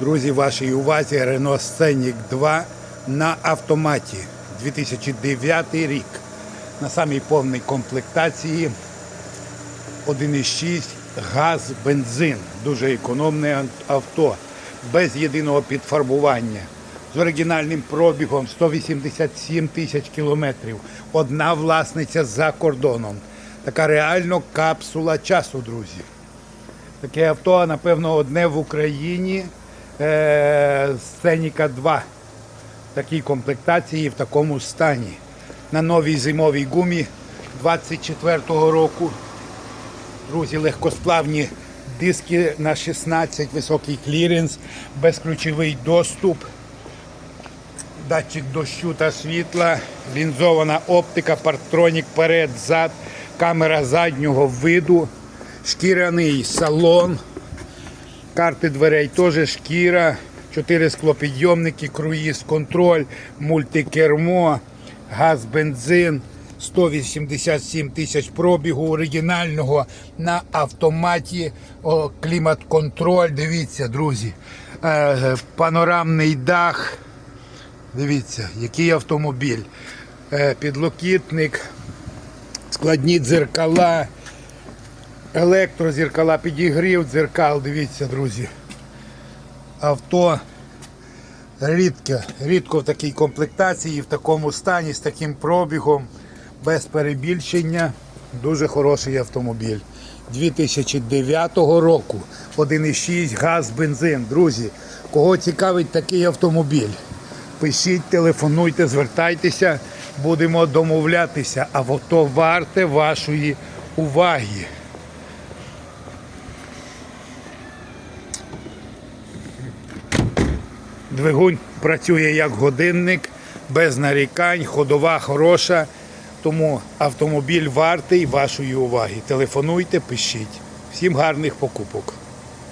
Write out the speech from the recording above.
Друзі, вашій увазі Renault Scenic 2 на автоматі 2009 рік. На самій повній комплектації 1,6 газ, бензин. Дуже економне авто, без єдиного підфарбування. З оригінальним пробігом 187 тисяч кілометрів. Одна власниця за кордоном. Така реально капсула часу, друзі. Таке авто, напевно, одне в Україні. Е, Сценіка 2. В такій комплектації, в такому стані. На новій зимовій гумі 24-го року. Друзі, легкосплавні диски на 16, високий кліренс, безключовий доступ, датчик дощу та світла, лінзована оптика, партронік перед, зад, камера заднього виду, шкіряний салон, карти дверей теж шкіра, 4 склопідйомники, круїз, контроль, мультикермо, газ, бензин. 187 тисяч пробігу оригінального на автоматі, клімат-контроль. Дивіться, друзі. Е, панорамний дах. Дивіться, який автомобіль. Е, підлокітник, складні дзеркала, електрозеркала, підігрів дзеркал. Дивіться, друзі. Авто рідко, рідко в такій комплектації, в такому стані, з таким пробігом, без перебільшення. Дуже хороший автомобіль. 2009 року. 1,6 газ, бензин. Друзі, кого цікавить такий автомобіль? Пишіть, телефонуйте, звертайтеся, будемо домовлятися. А авто варте вашої уваги. Двигун працює як годинник, без нарікань, ходова хороша. Тому автомобіль вартий вашої уваги. Телефонуйте, пишіть. Всім гарних покупок.